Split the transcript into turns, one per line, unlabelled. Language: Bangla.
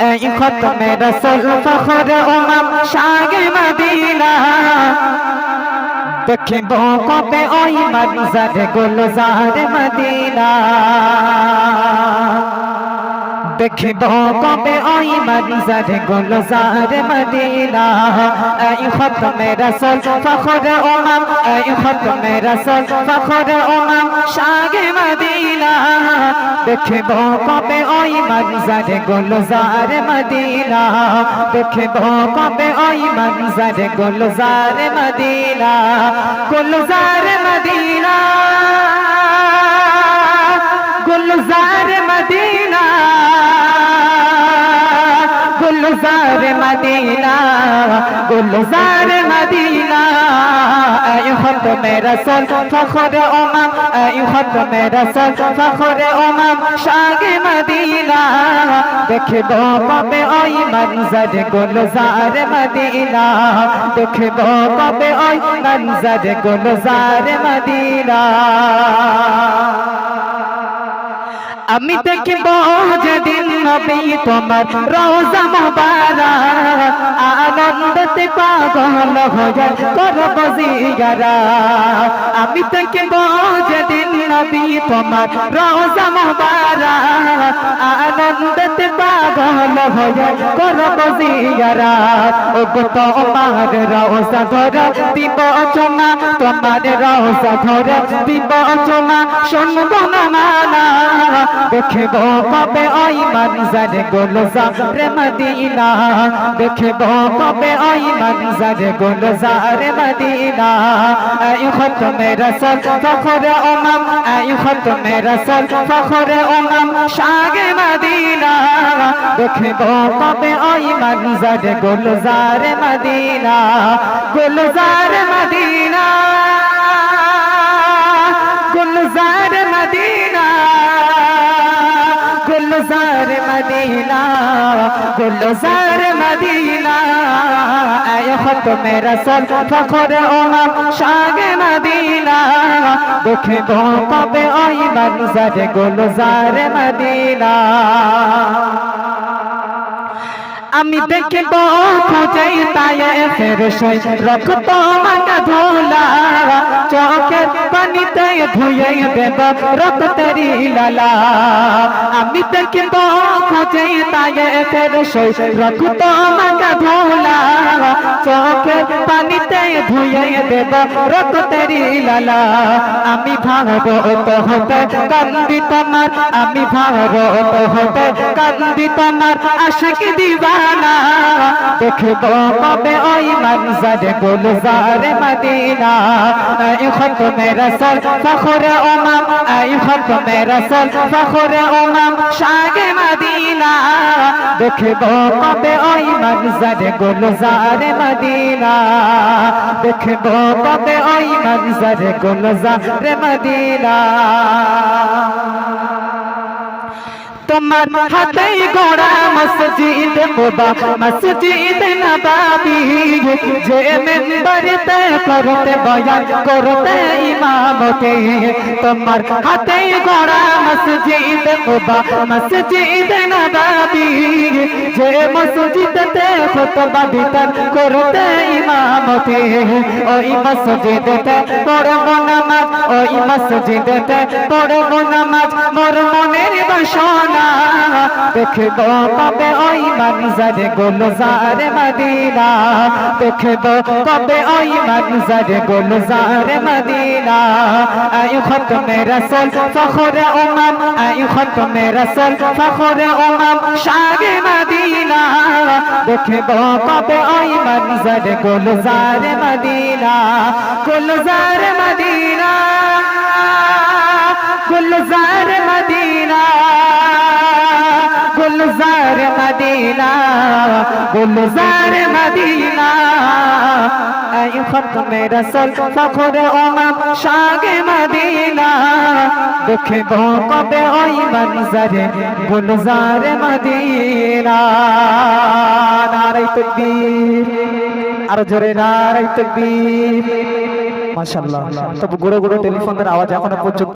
এই খতমে রসুল ফখর উমাম শাগে মদিনা দেখিব কবে ওই মনজর গুলজার মদিনা দেখিব কবে ওই মনজর গুলজার মদিনা এই খতমে রসুল ফখর উমাম এই খতমে রসুল ফখর উমাম শাগে মদিনা দেখিব কবে ওই মনজর গুলজার মদিনা দেখিব কবে ওই মনজর গুলজার মদিনা গুলজার মদিনা গুলজার গুলজার মদিনা গুলজার মদিনা। এই খত মেরা সল ফখর উমাম এই খত মেরা সল ফখর উমাম শাগে মদিনা দেখিব কবে ওই মনজর গুলজার মদিনা। দেখিব কবে ওই মনজর গুলজার মদিনা। আমি দেখিব যেদিন নবী তোমার রোজা মোবারক আনন্দতে পাগল হয়ে করব জিয়ারা আমি দেখিব যেদিন নবী তোমার রোজা মোবারক আনন্দতে পাগল হয়ে করব জিয়ারা ও তোমার রোজা ধরে দিব চনা তোমার রোজা ধরে দিব চনা শুনব না মানা দেখিব কবে ওই মনজর গুলজার মদিনা। দেখিব কবে ওই মনজর গুলজার মদিনা। এই খতমে রসল ফখর উমাম এই খতমে রসল ফখর উমাম শাগে মদিনা। দেখিব কবে ওই মনজর গুলজার মদিনা গুলজার মদিনা। গুলজার মদিনা। গুলজার মদিনা গুলজার মদিনা। আয় খতম রসল ফখর ওমাম শাগে মদিনা। দেখিব কবে ওই মনজর গুলজার মদিনা। আমি দেখিব খুঁজাই তাই ফের সই রক্ত মাকা ধোলা। পানিতে ধুয়ে দেব রক্তেরি লালা। আমি দেখিব খুঁজাই তাই ফের সই মাগা মাকা ধোলা চোখের পানিতে ধুয়ে দেব রক্তেরি লালা। আমি ভারত হতে কান্দি তোমার, আমি ভারত হতে কান্দি তোমার আশাক দিবানা। দেখব কবে ওই মনজর গুলজার মদিনা। এই খতমে রসল ফখর উমাম এই খতমে রসল ফখর উমাম, শাগে মদিনা দেখব কবে ওই মনজর গুলজার মদিনা। দেখব কবে ওই মনজর গুলজার মদিনা। তোমার হাতে গোড়া মসজিদ মুবা মসজিদ নবাবি যে মেম্বরতে করতে বয়ান করতে ইমামতে। তোমার হাতে গোড়া মসজিদ মুবা মসজিদ নবাবি যে মসজিদতে খুতবা বিতর করতে ইমামতে। ওই মসজিদতে পড়ব নামাজ ওই মসজিদতে পড়ব নামাজ মোর মনের বাসনা দেখব কবে ওই মনজর গুলজার মদিনা দেখব কবে ওই মনজর গুলজার মদিনা আই খতমে রসুল ফখর উমাম আই খতমে রসুল ফখর উমাম শাগে মদিনা দেখব কবে ওই মনজর গুলজার মদিনা গুলজার মদিনা গুলজার মদিনা গুলজার মদিনা। এই খতমে রসল ফখর উমাম শাগে মদিনা। দেখব কবে ওই মনজরে গুলজার মদিনা। নারাই তকবীর, আর জোরে নারাই তকবীর। মাশাআল্লাহ, তবে গুড়ো গুড়ো টেলিফোনের আওয়াজ এখনও পর্যন্ত